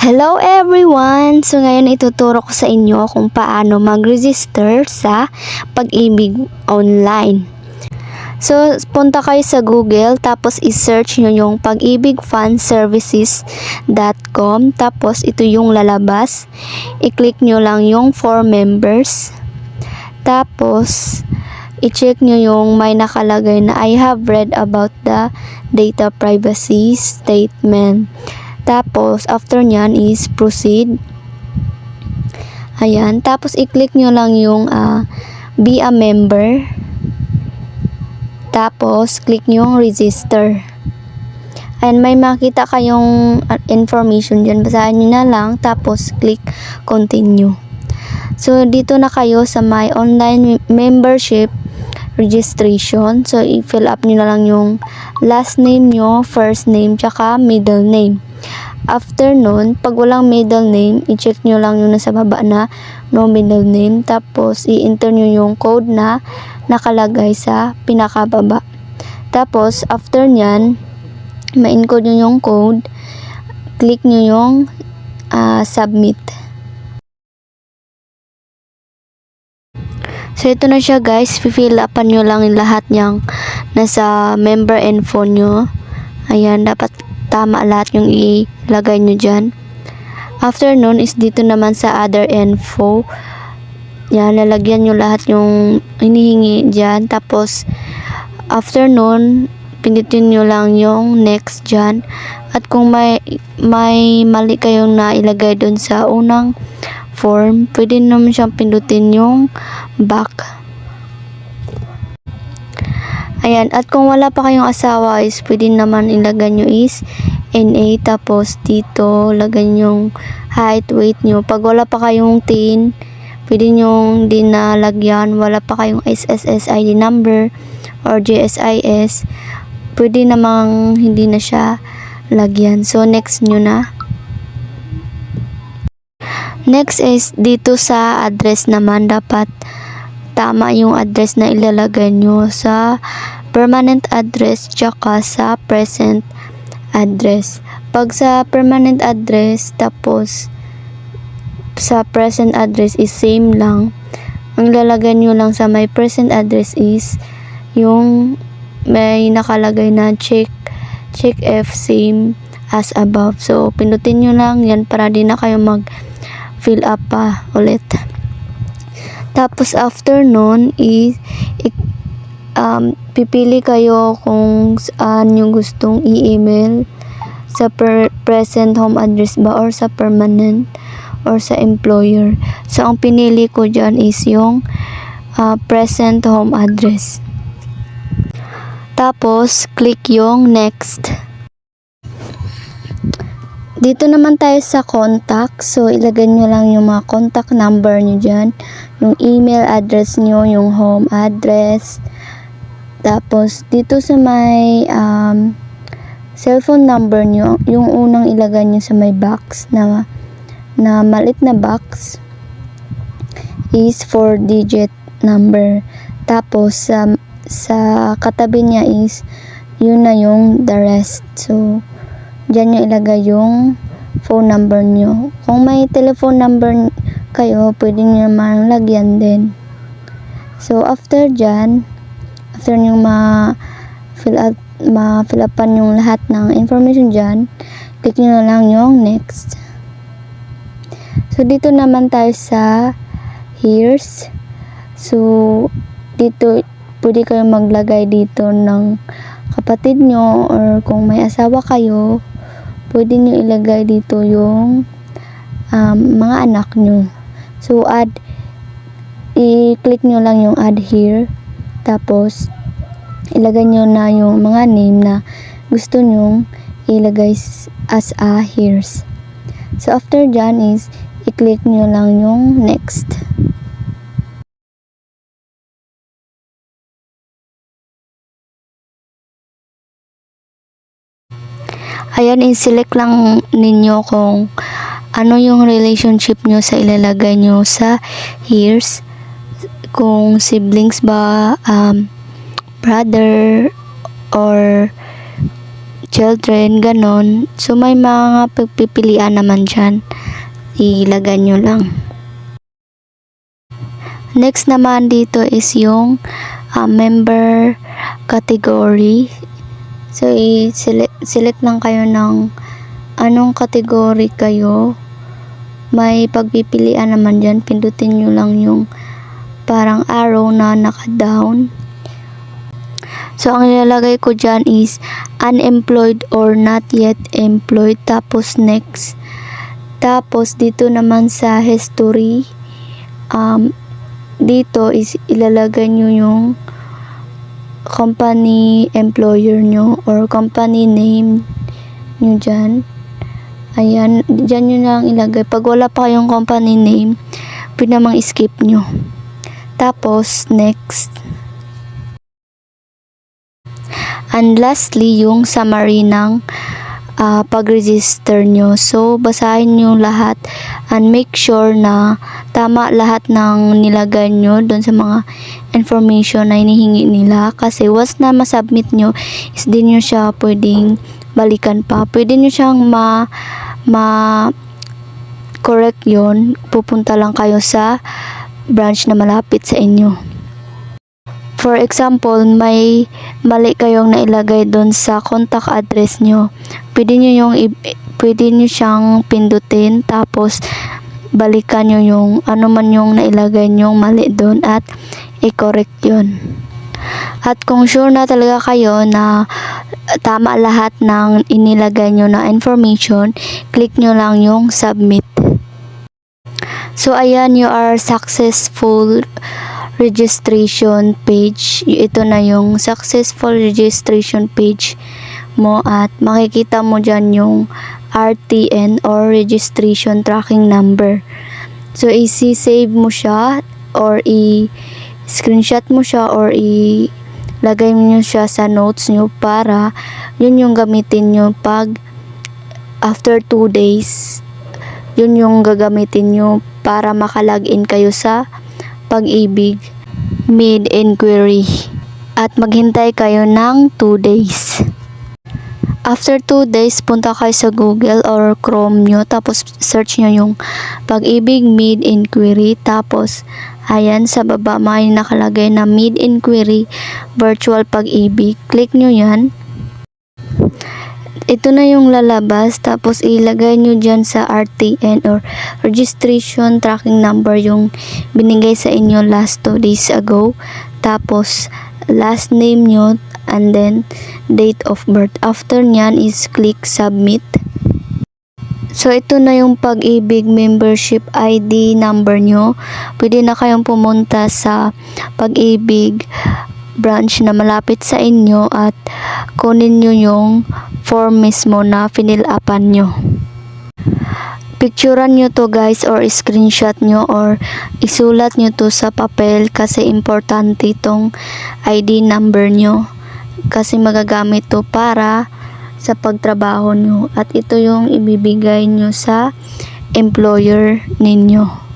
Hello everyone! So ngayon ituturo ko sa inyo kung paano mag-register sa pag-ibig online. So punta kayo sa Google tapos i-search nyo yung pag-ibigfanservices.com tapos ito yung lalabas. I-click nyo lang yung for members. Tapos i-check nyo yung may nakalagay na I have read about the data privacy statement. Tapos, after nyan is proceed. Ayan. Tapos, i-click nyo lang yung ah, be a member. Tapos, click nyo yung register. And may makita kayong ah, information dyan. Basahin nyo na lang. Tapos, click continue. So, dito na kayo sa my online membership registration. So, i-fill up nyo na lang yung last name nyo, first name, tsaka middle name. After nun, pag walang middle name, i-check nyo lang yung nasa baba na no middle name. Tapos, i-enter nyo yung code na nakalagay sa pinakababa. Tapos, after nyan, ma-encode nyo yung code. Click nyo yung ah, submit. So, ito na siya guys. Fill upan nyo lang yung lahat niyang nasa member info nyo. Ayan, dapat tama lahat yung ilagay nyo dyan. After nun is dito naman sa other info. Yan, lalagyan nyo lahat yung hinihingi dyan. Tapos, after nun, pindutin nyo lang yung next dyan. At kung may, may mali kayong nailagay dun sa unang form, pwede naman siyang pindutin yung back. Ayan, at kung wala pa kayong asawa is pwede naman ilagay nyo is NA tapos dito lagay nyo height, weight nyo. Pag wala pa kayong tin, pwede nyo din na lagyan. Wala pa kayong SSS ID number or GSIS, pwede namang hindi na siya lagyan. So, next nyo na. Next is dito sa address naman dapat tama yung address na ilalagay nyo sa permanent address tsaka sa present address. Pag sa permanent address tapos sa present address is same lang. Ang lalagay nyo lang sa my present address is yung may nakalagay na check check if same as above. So, pindutin nyo lang yan para di na kayo mag fill up pa ulit. Tapos after nun is um, pipili kayo kung saan yung gustong i-email sa per- present home address ba or sa permanent or sa employer. So ang pinili ko dyan is yung ah, present home address. Tapos click yung next. Dito naman tayo sa contact. So, ilagay nyo lang yung mga contact number nyo dyan. Yung email address nyo, yung home address. Tapos, dito sa may um, cellphone number nyo, yung unang ilagay nyo sa may box na, na malit na box is 4 digit number. Tapos, sa, sa katabi niya is yun na yung the rest. So, Diyan nyo ilagay yung phone number nyo. Kung may telephone number kayo, pwede nyo naman lagyan din. So, after dyan, after nyo ma fill out, ma fill upan yung lahat ng information dyan, click nyo na lang yung next. So, dito naman tayo sa here's. So, dito, pwede kayo maglagay dito ng kapatid nyo or kung may asawa kayo, pwede nyo ilagay dito yung um, mga anak nyo. So, add, i-click nyo lang yung add here. Tapos, ilagay nyo na yung mga name na gusto nyo ilagay as a here's. So, after dyan is, i-click nyo lang yung next. Ayan, i-select lang ninyo kung ano yung relationship nyo sa ilalagay nyo sa here's. Kung siblings ba, um, brother, or children, ganon. So, may mga pagpipilian naman dyan. Ilagay nyo lang. Next naman dito is yung ah, member category. So, i-select select lang kayo ng anong category kayo. May pagpipilian naman dyan. Pindutin nyo lang yung parang arrow na naka-down. So, ang nilalagay ko dyan is unemployed or not yet employed. Tapos, next. Tapos, dito naman sa history, um, dito is ilalagay nyo yung company employer nyo or company name nyo dyan. Ayan, dyan nyo lang ilagay. Pag wala pa kayong company name, pwede namang skip nyo. Tapos, next. And lastly, yung summary ng ah, pag-register nyo. So, basahin nyo lahat and make sure na tama lahat ng nilagay nyo doon sa mga information na hinihingi nila. Kasi once na masubmit nyo, is din nyo siya pwedeng balikan pa. Pwede nyo siyang ma, ma correct yon Pupunta lang kayo sa branch na malapit sa inyo. For example, may mali kayong nailagay doon sa contact address nyo. Pwede nyo yung pwede nyo siyang pindutin tapos balikan nyo yung ano man yung nailagay nyo mali doon at i-correct yun. At kung sure na talaga kayo na tama lahat ng inilagay nyo na information, click nyo lang yung submit. So ayan, you are successful registration page. Ito na yung successful registration page mo at makikita mo dyan yung RTN or registration tracking number. So, isi-save mo siya or i-screenshot mo siya or i-lagay mo siya sa notes nyo para yun yung gamitin nyo pag after 2 days yun yung gagamitin nyo para makalagin kayo sa pag-ibig mid inquiry at maghintay kayo ng 2 days. After 2 days, punta kayo sa Google or Chrome nyo, tapos search nyo yung pag-ibig mid inquiry, tapos ayan sa baba may nakalagay na mid inquiry virtual pag-ibig. Click nyo yan. Ito na yung lalabas, tapos ilagay nyo dyan sa RTN or registration tracking number yung binigay sa inyo last 2 days ago. Tapos, last name nyo and then date of birth. After nyan is click submit. So, ito na yung pag-ibig membership ID number nyo. Pwede na kayong pumunta sa pag-ibig branch na malapit sa inyo at kunin nyo yung form mismo na finil upan nyo. Picturean nyo to guys or screenshot nyo or isulat nyo to sa papel kasi importante itong ID number nyo kasi magagamit to para sa pagtrabaho nyo at ito yung ibibigay nyo sa employer ninyo.